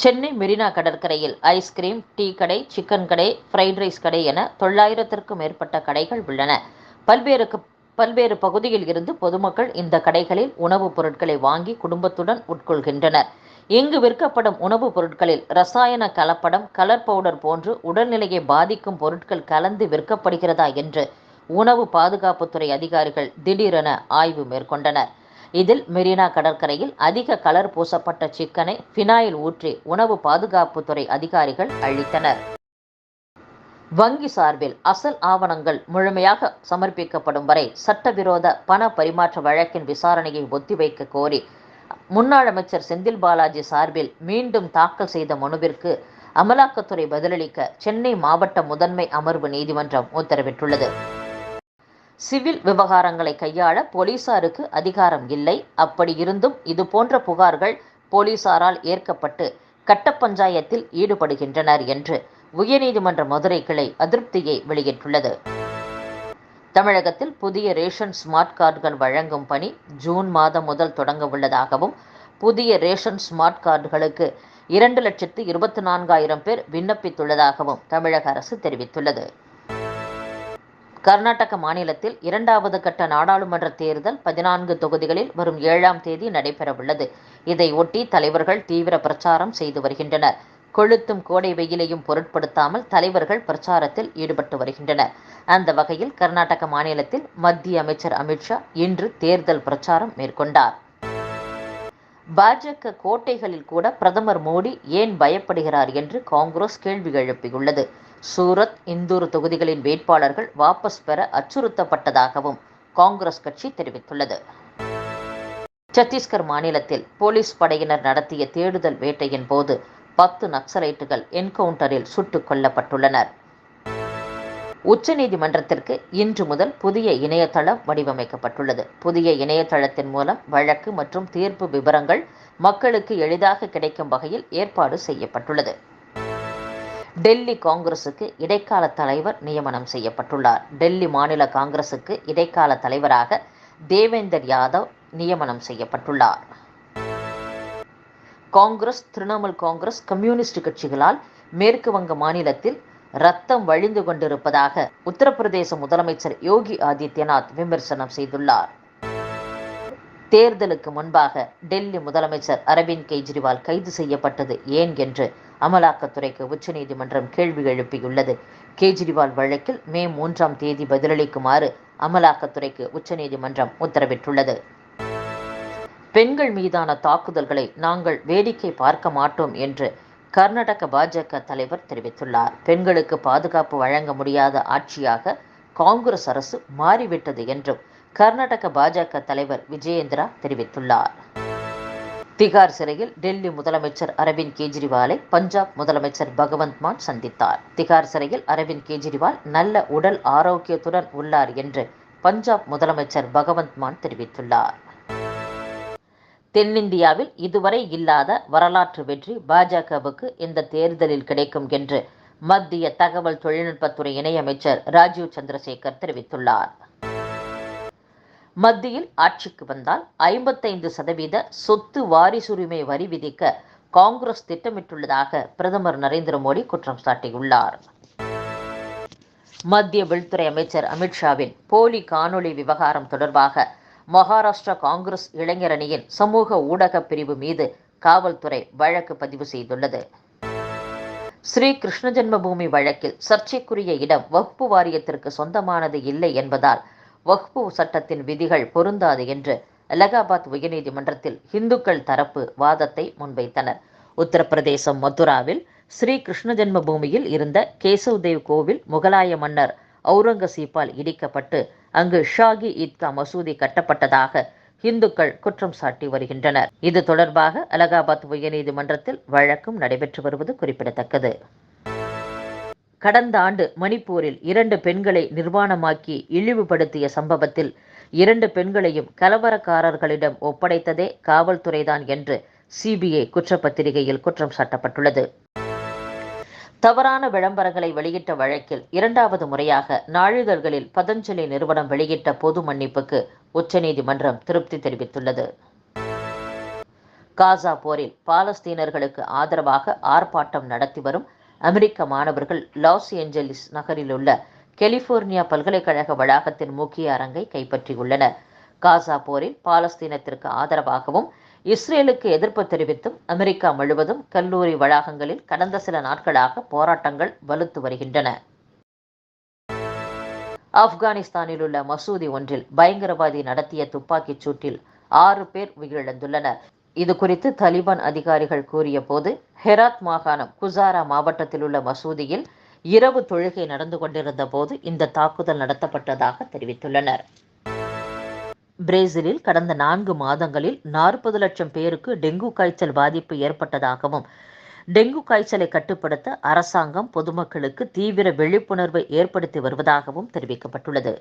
சென்னை மெரினா கடற்கரையில் ice cream tea கடை chicken கடை ஃப்ரைட் ரைஸ் கடை என தொள்ளாயிரத்திற்கும் மேற்பட்ட கடைகள் உள்ளன. பல்வேறு பல்வேறு பகுதியில் இருந்து பொதுமக்கள் இந்த கடைகளில் உணவுப் பொருட்களை வாங்கி குடும்பத்துடன் உட்கொள்கின்றனர். இங்கு விற்கப்படும் உணவுப் பொருட்களில் ரசாயன கலப்படம் கலர் பவுடர் போன்று உடல்நிலையை பாதிக்கும் பொருட்கள் கலந்து விற்கப்படுகிறதா என்று உணவு பாதுகாப்புத்துறை அதிகாரிகள் திடீரென ஆய்வு மேற்கொண்டனர். இதில் மெரினா கடற்கரையில் அதிக கலர் பூசப்பட்ட சிக்கனை ஃபினாயில் ஊற்றி உணவு பாதுகாப்புத்துறை அதிகாரிகள் அளித்தனர் வங்கி சார்பில் அசல் ஆவணங்கள் முழுமையாக சமர்ப்பிக்கப்படும் வரை சட்டவிரோத பண பரிமாற்ற வழக்கின் விசாரணையை ஒத்திவைக்க கோரி முன்னாள் அமைச்சர் செந்தில் பாலாஜி சார்பில் மீண்டும் தாக்கல் செய்த மனுவிற்கு அமலாக்கத்துறை பதிலளிக்க சென்னை மாவட்ட முதன்மை அமர்வு நீதிமன்றம் உத்தரவிட்டுள்ளது. சிவில் விவகாரங்களை கையாள போலீசாருக்கு அதிகாரம் இல்லை. அப்படி இருந்தும் இதுபோன்ற புகார்கள் போலீசாரால் ஏற்கப்பட்டு கட்ட பஞ்சாயத்தில் ஈடுபடுகின்றனர் என்று உயர்நீதிமன்ற மதுரை கிளை அதிருப்தியை வெளியிட்டுள்ளது. தமிழகத்தில் புதிய ரேஷன் ஸ்மார்ட் கார்டுகள் வழங்கும் பணி ஜூன் மாதம் முதல் தொடங்க உள்ளதாகவும் புதிய ரேஷன் ஸ்மார்ட் கார்டுகளுக்கு இரண்டு லட்சத்து இருபத்தி நான்காயிரம் பேர் விண்ணப்பித்துள்ளதாகவும் தமிழக அரசு தெரிவித்துள்ளது. கர்நாடக மாநிலத்தில் இரண்டாவது கட்ட நாடாளுமன்ற தேர்தல் பதினான்கு தொகுதிகளில் வரும் ஏழாம் தேதி நடைபெறவுள்ளது. இதையொட்டி தலைவர்கள் தீவிர பிரச்சாரம் செய்து வருகின்றனர். கொளுத்தும் கோடை வெயிலையும் பொருட்படுத்தாமல் தலைவர்கள் பிரச்சாரத்தில் ஈடுபட்டு வருகின்றனர். அந்த வகையில் கர்நாடக மாநிலத்தில் மத்திய அமைச்சர் அமித்ஷா இன்று தேர்தல் பிரச்சாரம் மேற்கொண்டார். பாஜக கோட்டைகளில் கூட பிரதமர் மோடி ஏன் பயப்படுகிறார் என்று காங்கிரஸ் கேள்வி எழுப்பியுள்ளது. சூரத் இந்தூர் தொகுதிகளின் வேட்பாளர்கள் வாபஸ் பெற அச்சுறுத்தப்பட்டதாகவும் காங்கிரஸ் கட்சி தெரிவித்துள்ளது. சத்தீஸ்கர் மாநிலத்தில் போலீஸ் படையினர் நடத்திய தேடுதல் வேட்டையின் போது பத்து நக்சலைட்டுகள் என்கவுண்டரில் சுட்டுக் கொல்லப்பட்டுள்ளனர். உச்சநீதிமன்றத்திற்கு இன்று முதல் புதிய இணையதளம் வடிவமைக்கப்பட்டுள்ளது. புதிய இணையதளத்தின் மூலம் வழக்கு மற்றும் தீர்ப்பு விவரங்கள் மக்களுக்கு எளிதாக கிடைக்கும் வகையில் ஏற்பாடு செய்யப்பட்டுள்ளது. டெல்லி காங்கிரசுக்கு இடைக்கால தலைவர் நியமனம் செய்யப்பட்டுள்ளார். டெல்லி மாநில காங்கிரசுக்கு இடைக்கால தலைவராக தேவேந்தர் யாதவ் நியமனம் செய்யப்பட்டுள்ளார். காங்கிரஸ் திரிணாமுல் காங்கிரஸ் கம்யூனிஸ்ட் கட்சிகளால் மேற்கு வங்க மாநிலத்தில் ரத்தம் வழிந்து கொண்டிருப்பதாக உத்தரப்பிரதேச முதலமைச்சர் யோகி ஆதித்யநாத் விமர்சனம் செய்துள்ளார். தேர்தலுக்கு முன்பாக டெல்லி முதலமைச்சர் அரவிந்த் கெஜ்ரிவால் கைது செய்யப்பட்டது ஏன் என்று அமலாக்கத்துறைக்கு உச்சநீதிமன்றம் கேள்வி எழுப்பியுள்ளது. கேஜ்ரிவால் வழக்கில் மே மூன்றாம் தேதி பதிலளிக்குமாறு அமலாக்கத்துறைக்கு உச்சநீதிமன்றம் உத்தரவிட்டுள்ளது. பெண்கள் மீதான தாக்குதல்களை நாங்கள் வேடிக்கை பார்க்க மாட்டோம் என்று கர்நாடக பாஜக தலைவர் தெரிவித்துள்ளார். பெண்களுக்கு பாதுகாப்பு வழங்க முடியாத ஆட்சியாக காங்கிரஸ் அரசு மாறிவிட்டது என்றும் கர்நாடக பாஜக தலைவர் விஜயேந்திரா தெரிவித்துள்ளார். திகார் சிறையில் டெல்லி முதலமைச்சர் அரவிந்த் கெஜ்ரிவாலை பஞ்சாப் முதலமைச்சர் பகவந்த் மான் சந்தித்தார். திகார் சிறையில் அரவிந்த் கெஜ்ரிவால் நல்ல உடல் ஆரோக்கியத்துடன் உள்ளார் என்று பஞ்சாப் முதலமைச்சர் பகவந்த் மான் தெரிவித்துள்ளார். தென்னிந்தியாவில் இதுவரை இல்லாத வரலாற்று வெற்றி பாஜகவுக்கு இந்த தேர்தலில் கிடைக்கும் என்று மத்திய தகவல் தொழில்நுட்பத்துறை இணையமைச்சர் ராஜீவ் சந்திரசேகர் தெரிவித்துள்ளார். மத்தியில் ஆட்சிக்கு வந்தால் ஐம்பத்தைந்து சதவீத சொத்து வாரிசுரிமை வரி விதிக்க காங்கிரஸ் திட்டமிட்டுள்ளதாக பிரதமர் நரேந்திர மோடி குற்றம் சாட்டியுள்ளார். மத்திய உள்துறை அமைச்சர் அமித்ஷாவின் போலி காணொளி விவகாரம் தொடர்பாக மகாராஷ்டிரா காங்கிரஸ் இளைஞரணியின் சமூக ஊடக பிரிவு மீது காவல்துறை வழக்கு பதிவு செய்துள்ளது. ஸ்ரீ கிருஷ்ண ஜென்மபூமி வழக்கில் சர்ச்சைக்குரிய இடம் வகுப்பு வாரியத்திற்கு சொந்தமானது இல்லை என்பதால் வக்பு சட்டத்தின் விதிகள் பொருந்தாது என்று அலகாபாத் உயர்நீதிமன்றத்தில் இந்துக்கள் தரப்பு வாதத்தை முன்வைத்தனர். உத்தரப்பிரதேசம் மதுராவில் ஸ்ரீ கிருஷ்ண ஜென்மபூமியில் இருந்த கேசவ்தேவ் கோவில் முகலாய மன்னர் அவுரங்கசீப்பால் இடிக்கப்பட்டு அங்கு ஷாகி ஈத்கா மசூதி கட்டப்பட்டதாக இந்துக்கள் குற்றம் சாட்டி வருகின்றனர். இது தொடர்பாக அலகாபாத் உயர்நீதிமன்றத்தில் வழக்கும் நடைபெற்று வருவது குறிப்பிடத்தக்கது. கடந்த ஆண்டு மணிப்பூரில் இரண்டு பெண்களை நிர்வாணமாக்கி இழிவுபடுத்திய சம்பவத்தில் இரண்டு பெண்களையும் கலவரக்காரர்களிடம் ஒப்படைத்ததே காவல்துறைதான் என்று சிபிஐ குற்றப்பத்திரிகையில் குற்றம் சாட்டப்பட்டுள்ளது. தவறான விளம்பரங்களை வெளியிட்ட வழக்கில் இரண்டாவது முறையாக நாளிதழ்களில் பதஞ்சலி நிறுவனம் வெளியிட்ட பொது மன்னிப்புக்கு உச்சநீதிமன்றம் திருப்தி தெரிவித்துள்ளது. காசா போரில் பாலஸ்தீனர்களுக்கு ஆதரவாக ஆர்ப்பாட்டம் நடத்தி வரும் அமெரிக்க மாணவர்கள் லாஸ் ஏஞ்சலிஸ் நகரில் உள்ள கெலிபோர்னியா பல்கலைக்கழக வளாகத்தின் முக்கிய அரங்கை கைப்பற்றியுள்ளனர். காசா போரில் பாலஸ்தீனத்திற்கு ஆதரவாகவும் இஸ்ரேலுக்கு எதிர்ப்பு தெரிவித்தும் அமெரிக்கா முழுவதும் கல்லூரி வளாகங்களில் கடந்த சில நாட்களாக போராட்டங்கள் வலுத்து வருகின்றன. ஆப்கானிஸ்தானில் உள்ள மசூதி ஒன்றில் பயங்கரவாதி நடத்திய துப்பாக்கிச் சூட்டில் ஆறு பேர் உயிரிழந்துள்ளனர். இது குறித்து தலிபான் அதிகாரிகள் கூறிய போது ஹெராத் மாகாணம் குசாரா மாவட்டத்தில் உள்ள மசூதியில் இரவு தொழுகை நடந்து கொண்டிருந்த போது இந்த தாக்குதல் நடத்தப்பட்டதாக தெரிவித்துள்ளனர். பிரேசிலில் கடந்த நான்கு மாதங்களில் நாற்பது லட்சம் பேருக்கு டெங்கு காய்ச்சல் பாதிப்பு ஏற்பட்டதாகவும் டெங்கு காய்ச்சலை கட்டுப்படுத்த அரசாங்கம் பொதுமக்களுக்கு தீவிர விழிப்புணர்வை ஏற்படுத்தி வருவதாகவும் தெரிவிக்கப்பட்டுள்ளது.